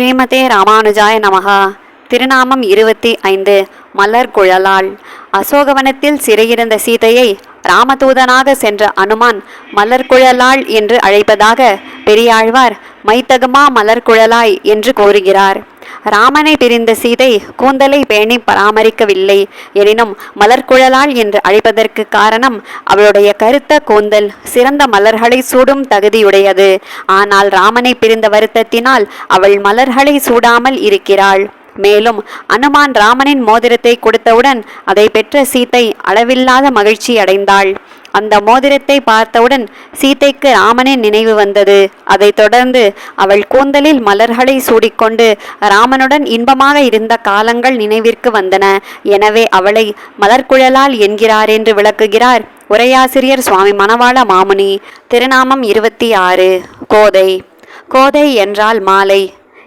ஸ்ரீமதே ராமானுஜாய நமகா திருநாமம் இருபத்தி ஐந்து. மலர் குழலாள் அசோகவனத்தில் சிறையிருந்த சீதையை ராமதூதனாக சென்ற அனுமான் மலர்குழலாள் என்று அழைப்பதாக பெரியாழ்வார் மைத்தகுமா மலர்குழலாய் என்று கூறுகிறார். ராமனை பிரிந்த சீதை கூந்தலை பேணி பராமரிக்கவில்லை. எனினும் மலர்குழலாள் என்று அழைப்பதற்கு காரணம் அவளுடைய கருத்த கூந்தல். சிறந்த மலர்களை சூடும் தகுதியுடையது. ஆனால் ராமனை பிரிந்த வருத்தத்தினால் அவள் மலர்களை சூடாமல் இருக்கிறாள். மேலும் அனுமான் ராமனின் மோதிரத்தை கொடுத்தவுடன் அதை பெற்ற சீத்தை அளவில்லாத மகிழ்ச்சி அடைந்தாள். அந்த மோதிரத்தை பார்த்தவுடன் சீதைக்கு ராமனின் நினைவு வந்தது. அதைத் தொடர்ந்து அவள் கூந்தலில் மலர்களை சூடிக்கொண்டு ராமனுடன் இன்பமாக இருந்த காலங்கள் நினைவிற்கு வந்தன. எனவே அவளை மலர்குழலால் என்கிறார் என்று விளக்குகிறார் உரையாசிரியர் சுவாமி மணவாள மாமுனி. திருநாமம் இருபத்தி ஆறு. கோதை. கோதை என்றால் மாலை.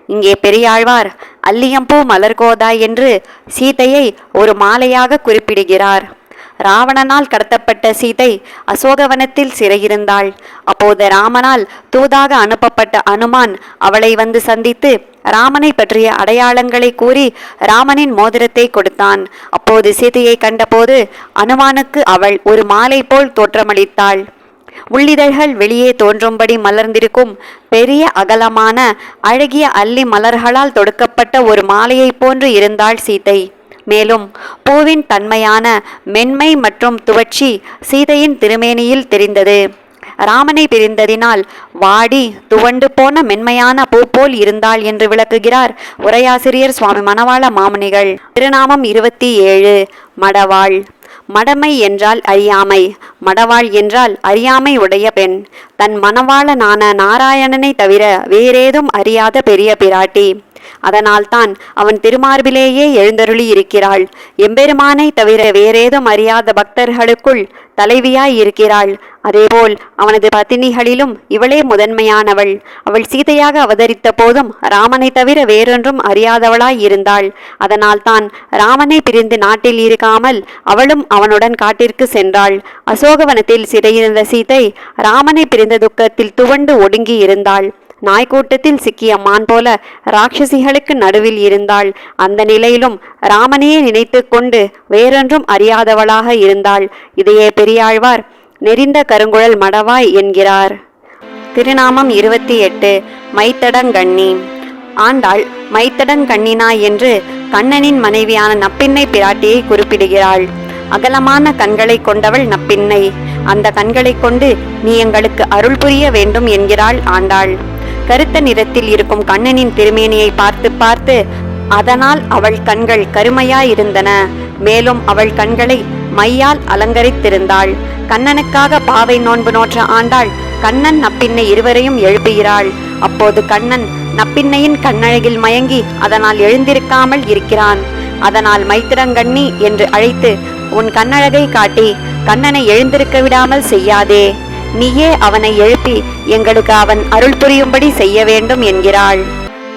இங்கே பெரியாழ்வார் அல்லியம்பூ மலர்கோதா என்று சீதையை ஒரு மாலையாக குறிப்பிடுகிறார். ராவணனால் கடத்தப்பட்ட சீதை அசோகவனத்தில் சிறையிருந்தாள். அப்போது ராமனால் தூதாக அனுப்பப்பட்ட அனுமான் அவளை வந்து சந்தித்து ராமனை பற்றிய அடையாளங்களை கூறி ராமனின் மோதிரத்தை கொடுத்தான். அப்போது சீதையை கண்டபோது அனுமானுக்கு அவள் ஒரு மாலை போல் தோற்றமளித்தாள். உள்ளிதழ்கள் வெளியே தோன்றும்படி மலர்ந்திருக்கும் பெரிய அகலமான அழகிய அல்லி மலர்களால் தொடுக்கப்பட்ட ஒரு மாலையைப் போன்று இருந்தாள் சீதை. மேலும் பூவின் தன்மையான மென்மை மற்றும் துவட்சி சீதையின் திருமேனியில் தெரிந்தது. ராமனை பிரிந்ததினால் வாடி துவண்டு போன மென்மையான பூ போல் இருந்தாள் என்று விளக்குகிறார் உரையாசிரியர் சுவாமி மணவாள மாமுனிகள். திருநாமம் இருபத்தி ஏழு மடவாள். மடமை என்றால் அறியாமை மடவாள் என்றால் அறியாமை உடைய பெண். தன் மணவாளனான நாராயணனை தவிர வேறேதும் அறியாத பெரிய பிராட்டி. அதனால்தான் அவன் திருமார்பிலேயே எழுந்தருளி இருக்கிறாள் எம்பெருமானை தவிர வேறேதும் அறியாத பக்தர்களுக்குள் தலைவியாய் இருக்கிறாள். அதேபோல் அவனது பத்தினிகளிலும் இவளே முதன்மையானவள். அவள் சீதையாக அவதரித்த போதும் ராமனை தவிர வேறொன்றும் அறியாதவளாய் இருந்தாள். அதனால்தான் ராமனை பிரிந்து நாட்டில் இருக்காமல் அவளும் அவனுடன் காட்டிற்கு சென்றாள். அசோகவனத்தில் சிறையிருந்த சீதை ராமனை பிரிந்த துக்கத்தில் துவண்டு ஒடுங்கி இருந்தாள். நாய்க்கூட்டத்தில் சிக்கிய மான் போல ராட்சசிகளுக்கு நடுவில் இருந்தாள். அந்த நிலையிலும் ராமனையே நினைத்து கொண்டு வேறொன்றும் அறியாதவளாக இருந்தாள். இதையே பெரியாழ்வார் நெறிந்த கருங்குழல் மடவாய் என்கிறார். திருநாமம் இருபத்தி எட்டு மைத்தடங்கண்ணி. ஆண்டாள் மைத்தடங்கண்ணினாய் என்று கண்ணனின் மனைவியான நப்பின்னை பிராட்டியை குறிப்பிடுகிறாள். அகலமான கண்களை கொண்டவள் நப்பின்னை. அந்த கண்களை கொண்டு நீ எங்களுக்கு அருள் புரிய வேண்டும் என்கிறாள் ஆண்டாள். கருத்த நிறத்தில் இருக்கும் கண்ணனின் திருமேனியை பார்த்து பார்த்து அதனால் அவள் கண்கள் கருமையாயிருந்தன. மேலும் அவள் கண்களை மையால் அலங்கரித்திருந்தாள். கண்ணனுக்காக பாவை நோன்பு நோற்ற ஆண்டாள். கண்ணன் நப்பின்னை இருவரையும் எழுப்புகிறாள். அப்போது கண்ணன் நப்பின்னையின் கண்ணழகில் மயங்கி அதனால் எழுந்திருக்காமல் இருக்கிறான். அதனால் மைத்திரங்கண்ணி என்று அழைத்து உன் கண்ணழகை காட்டி கண்ணனை எழுந்திருக்க விடாமல் செய்யாதே. நீயே அவனை எழுப்பி எங்களுக்கு அவன் அருள் புரியும்படி செய்ய வேண்டும் என்கிறாள்.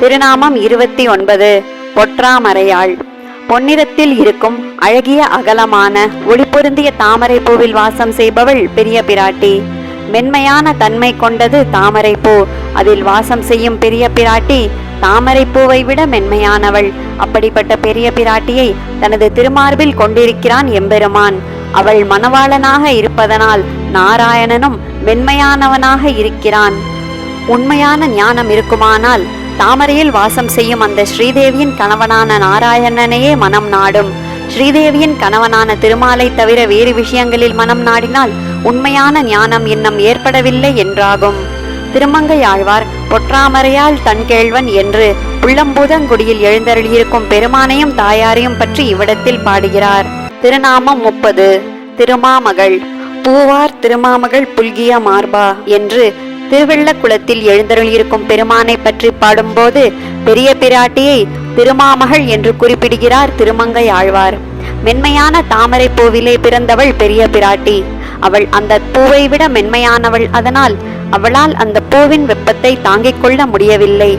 திருநாமம் இருபத்தி ஒன்பது பொற்றாமரையாள். பொன்னிறத்தில் இருக்கும் அழகிய அகலமான ஒளி பொருந்திய தாமரை பூவில் வாசம் செய்பவள் பெரிய பிராட்டி. மென்மையான தன்மை கொண்டது தாமரை பூ. அதில் வாசம் செய்யும் பெரிய பிராட்டி தாமரை பூவை விட மென்மையானவள். அப்படிப்பட்ட பெரிய பிராட்டியை தனது திருமார்பில் கொண்டிருக்கிறான் எம்பெருமான். அவள் மணவாளனாக இருப்பதனால் நாராயணனும் மென்மையானவனாக இருக்கிறான். உண்மையான ஞானம் இருக்குமானால் தாமரையில் வாசம் செய்யும் அந்த ஸ்ரீதேவியின் கணவனான நாராயணனையே மனம் நாடும். ஸ்ரீதேவியின் கணவனான திருமாலை தவிர வேறு விஷயங்களில் மனம் நாடினால் உண்மையான ஞானம் இன்னும் ஏற்படவில்லை என்றாகும். திருமங்கை ஆழ்வார் பொற்றாமரையால் தன் கேழ்வன் என்று உள்ளம்பூதங்குடியில் எழுந்தருளியிருக்கும் பெருமானையும் தாயாரையும் பற்றி இவ்விடத்தில் பாடுகிறார். திருநாமம் முப்பது. திருமாமகள். பூவார் திருமாமகள் புல்கிய மார்பா என்று திருவெள்ளக்குளத்தில் எழுந்தருளியிருக்கும் பெருமானை பற்றி பாடும்போது பெரிய பிராட்டியை திருமாமகள் என்று குறிப்பிடுகிறார் திருமங்கை ஆழ்வார். மென்மையான தாமரை பூவிலே பிறந்தவள் பெரிய பிராட்டி. அவள் அந்த பூவை விட மென்மையானவள் அதனால் அவளால் அந்த பூவின் வெப்பத்தை தாங்கிக் கொள்ள முடியவில்லை.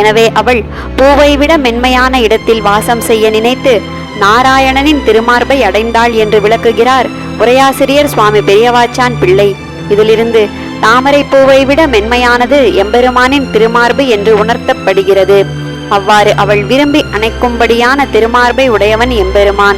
எனவே அவள் பூவை விட மென்மையான இடத்தில் வாசம் செய்ய நினைத்து நாராயணனின் திருமார்பை அடைந்தாள் என்று விளக்குகிறார் உரையாசிரியர் சுவாமி பெரியவாச்சான் பிள்ளை. இதிலிருந்து தாமரை பூவை விட மென்மையானது எம்பெருமானின் திருமார்பு என்று உணர்த்தப்படுகிறது. அவ்வாறு அவள் விரும்பி அணைக்கும்படியான திருமார்பை உடையவன் எம்பெருமான்.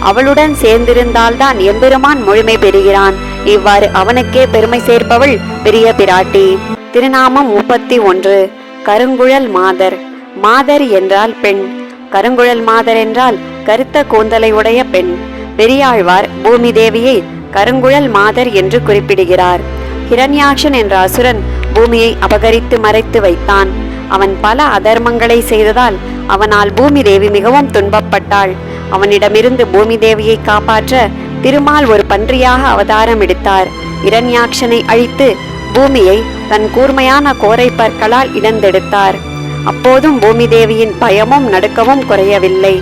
அவளுடன் சேர்ந்திருந்தால்தான் எம்பெருமான் முழுமை பெறுகிறான். இவ்வாறு அவனுக்கே பெருமை சேர்ப்பவள் பெரிய பிராட்டி. திருநாமம் முப்பத்தி ஒன்று. கருங்குழல் மாதர். மாதர் என்றால் பெண். கருங்குழல் மாதர் என்றால் கருத்த கூந்தலை உடைய பெண் பெரியாழ்வார் பூமி தேவியை கருங்குழல் மாதர் என்று குறிப்பிடுகிறார். ஹிரண்யாக்ஷன் என்ற அசுரன் பூமியை அபகரித்து மறைத்து வைத்தான். அவன் பல அதர்மங்களை செய்ததால் அவனால் பூமி தேவி மிகவும் துன்பப்பட்டாள். அவனிடமிருந்து பூமி தேவியை காப்பாற்ற திருமால் ஒரு பன்றியாக அவதாரம் எடுத்தார். இரண்யாட்சனை அழித்து பூமியை தன் கூர்மையான கோரை பற்களால் இடந்தெடுத்தார் அப்போதும் பூமி தேவியின் பயமும் நடுக்கமும் குறையவில்லை.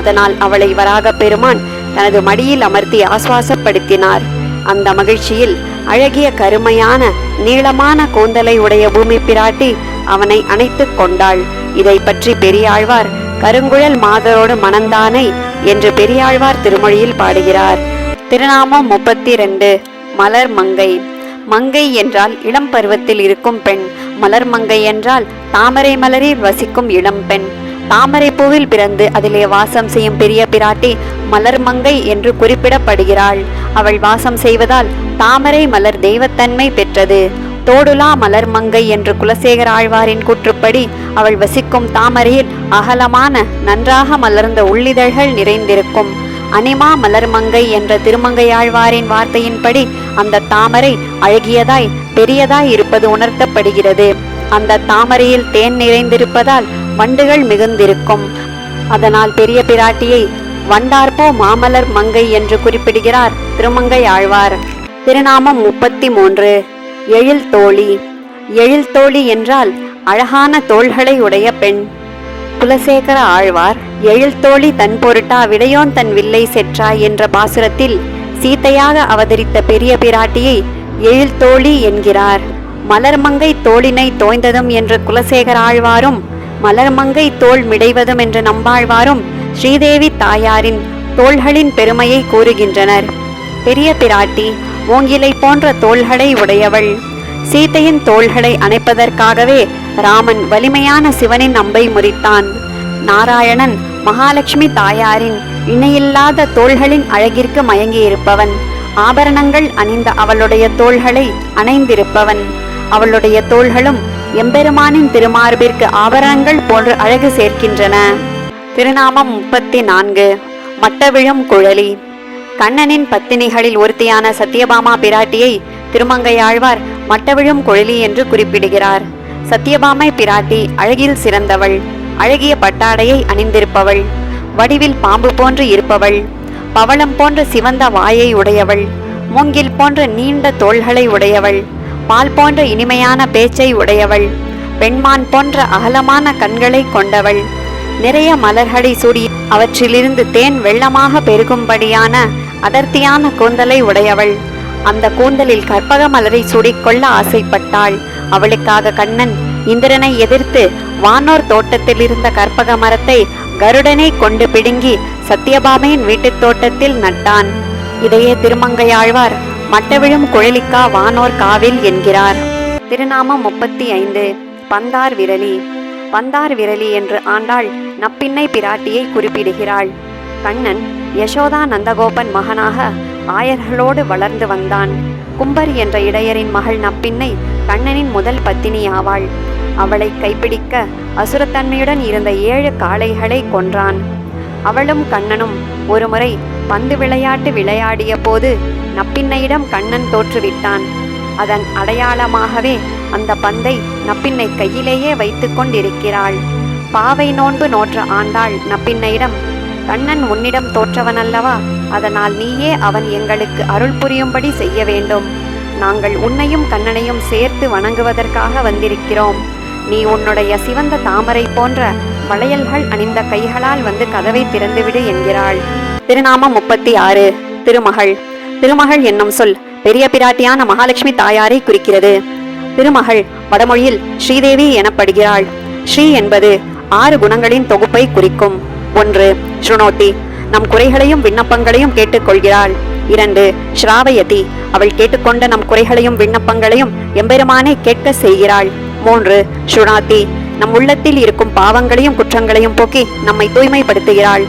அதனால் அவளை வராக பெருமான் தனது மடியில் அமர்த்தி ஆசுவாசப்படுத்தினார் அந்த மகிழ்ச்சியில் அழகிய கருமையான நீளமான கூந்தலை உடைய பூமி பிராட்டி அவனை அணைத்துக் கொண்டாள். இதை பற்றி பெரியாழ்வார் கருங்குழல் மாதரோடு மணந்தானை என்று பெரியாழ்வார் திருமொழியில் பாடுகிறார். திருநாமம் முப்பத்தி ரெண்டு மலர் மங்கை. மங்கை என்றால் இளம் பருவத்தில் இருக்கும் பெண். மலர் மங்கை என்றால் தாமரை மலரில் வசிக்கும் இளம் பெண். தாமரை பூவில் பிறந்து அதிலே வாசம் செய்யும் பெரிய பிராட்டி மலர் மங்கை என்று குறிப்பிடப்படுகிறாள். அவள் வாசம் செய்வதால் தாமரை மலர் தெய்வத்தன்மை பெற்றது. தோடுலா மலர் மங்கை என்று குலசேகர ஆழ்வாரின் கூற்றுப்படி அவள் வசிக்கும் தாமரையில் அகலமான நன்றாக மலர்ந்த உள்ளிதழ்கள் நிறைந்திருக்கும். அனிமா மலர்மங்கை என்ற திருமங்கையாழ்வாரின் வார்த்தையின்படி அந்த தாமரை அழகியதாய் பெரியதாய் இருப்பது உணர்த்தப்படுகிறது. அந்த தாமரையில் தேன் நிறைந்திருப்பதால் வண்டுகள் மிகுந்திருக்கும். அதனால் பெரிய பிராட்டியை வண்டார்போ மாமலர் மங்கை என்று குறிப்பிடுகிறார் திருமங்கை ஆழ்வார். திருநாமம் முப்பத்தி மூன்று எழில் தோழி. எழில் தோழி என்றால் அழகான தோள்களை உடைய பெண். குலசேகர ஆழ்வார் எழில் தோழி தன் பொருட்டா விடையோன் தன் வில்லை செற்றாய் என்ற பாசுரத்தில் சீத்தையாக அவதரித்த பெரிய பிராட்டியை எழில் தோழி என்கிறார். மலர்மங்கை தோளினை தோய்ந்ததும் என்று குலசேகர ஆழ்வாரும் மலர்மங்கை தோள் மிடைவதும் என்று நம்பாழ்வாரும் ஸ்ரீதேவி தாயாரின் தோள்களின் பெருமையை கூறுகின்றனர். பெரிய பிராட்டி ஓங்கிலை போன்ற தோள்களை உடையவள். சீதையின் தோள்களை அணைப்பதற்காகவே ராமன் வலிமையான சிவனின் அம்பை முறித்தான். நாராயணன் மகாலட்சுமி தாயாரின் இணையில்லாத தோள்களின் அழகிற்கு மயங்கியிருப்பவன். ஆபரணங்கள் அணிந்த அவளுடைய தோள்களை அணைந்திருப்பவன். அவளுடைய தோள்களும் எம்பெருமானின் திருமார்பிற்கு ஆபரணங்கள் போன்று அழகு சேர்க்கின்றன. திருநாமம் முப்பத்தி நான்கு மட்டவிழும் குழலி. கண்ணனின் பத்தினிகளில் ஒருத்தியான சத்யபாமா பிராட்டியை திருமங்கையாழ்வார் மட்டவிழும் குழலி என்று குறிப்பிடுகிறார். சத்யபாமை பிராட்டி அழகில் சிறந்தவள். அழகிய பட்டாடையை அணிந்திருப்பவள். வடிவில் பாம்பு போன்று இருப்பவள். பவளம் போன்ற சிவந்த வாயை உடையவள். மூங்கில் போன்ற நீண்ட தோள்களை உடையவள். பால் போன்ற இனிமையான பேச்சை உடையவள். பெண்மான் போன்ற அகலமான கண்களை கொண்டவள். நிறைய மலர்களை சூடி அவற்றிலிருந்து தேன் வெள்ளமாக பெருகும்படியான அடர்த்தியான கூந்தலை உடையவள். அந்த கூந்தலில் கற்பக மலரை சூடிக்கொள்ள ஆசைப்பட்டாள். அவளுக்காக கண்ணன் இந்திரனை எதிர்த்து வானோர் தோட்டத்தில் இருந்த கற்பக மரத்தை கருடனை கொண்டு பிடுங்கி சத்யபாமையின் வீட்டுத் தோட்டத்தில் நட்டான். இதையே திருமங்கையாழ்வார் மட்டவிழும் குழலிக்கா வானோர் காவில் என்கிறார். திருநாமம் முப்பத்தி ஐந்து. பந்தார் விரலி. பந்தார் விரலி என்று ஆண்டாள் நப்பின்னை பிராட்டியை குறிப்பிடுகிறாள். கண்ணன் யசோதா நந்தகோபன் மகனாக ஆயர்களோடு வளர்ந்து வந்தான். கும்பர் என்ற இடையரின் மகள் நப்பின்னை கண்ணனின் முதல் பத்தினி ஆவாள். அவளை கைப்பிடிக்க அசுரத்தன்மையுடன் இருந்த ஏழு காளைகளை கொன்றான். அவளும் கண்ணனும் ஒருமுறை பந்து விளையாட்டு விளையாடிய போது நப்பின்னையிடம் கண்ணன் தோற்றுவிட்டான். அதன் அடையாளமாகவே அந்த பந்தை நப்பின்னை கையிலேயே வைத்து கொண்டிருக்கிறாள். பாவை நோன்பு நோற்ற ஆண்டாள் நப்பின்னையிடம் கண்ணன் உன்னிடம் தோற்றவனல்லவா? அதனால் நீயே அவன் எங்களுக்கு அருள் புரியும்படி செய்ய வேண்டும். நாங்கள் உன்னையும் கண்ணனையும் சேர்த்து வணங்குவதற்காக வந்திருக்கிறோம். நீ உன்னுடைய சிவந்த தாமரை போன்ற வளையல்கள் அணிந்த கைகளால் வந்து கதவை திறந்துவிடு என்கிறாள். திருநாமம் முப்பத்தி ஆறு திருமகள். திருமகள் என்னும் சொல் பெரிய பிராட்டியான மகாலட்சுமி தாயாரை குறிக்கிறது. திருமகள் வடமொழியில் ஸ்ரீதேவி எனப்படுகிறாள். ஸ்ரீ என்பது ஆறு குணங்களின் தொகுப்பை குறிக்கும். ஒன்று ஸ்ருணோத்தி நம் குறைகளையும் விண்ணப்பங்களையும் கேட்டுக்கொள்கிறாள். இரண்டு ஸ்ராவயதி. அவள் கேட்டுக்கொண்ட நம் குறைகளையும் விண்ணப்பங்களையும் எம்பெருமானை கேட்க செய்கிறாள். மூன்று ஸ்ருணாத்தி. நம் உள்ளத்தில் இருக்கும் பாவங்களையும் குற்றங்களையும் போக்கி நம்மை தூய்மைப்படுத்துகிறாள்.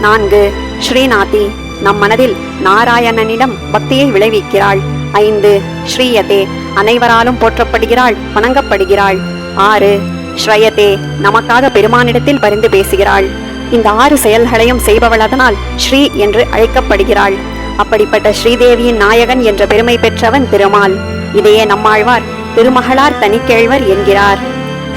நான்கு ஸ்ரீநாதி நம் மனதில் நாராயணனிடம் பக்தியை விளைவிக்கிறாள். ஐந்து ஸ்ரீயதே அனைவராலும் போற்றப்படுகிறாள் வணங்கப்படுகிறாள். ஆறு ஸ்ரயதே நமக்காக பெருமானிடத்தில் பரிந்து பேசுகிறாள். இந்த ஆறு செயல்களையும் செய்பவள் அதனால் ஸ்ரீ என்று அழைக்கப்படுகிறாள். அப்படிப்பட்ட ஸ்ரீதேவியின் நாயகன் என்ற பெருமை பெற்றவன் திருமால். இதையே நம்மாழ்வார் திருமகளார் தனிக்கேழ்வர் என்கிறார்.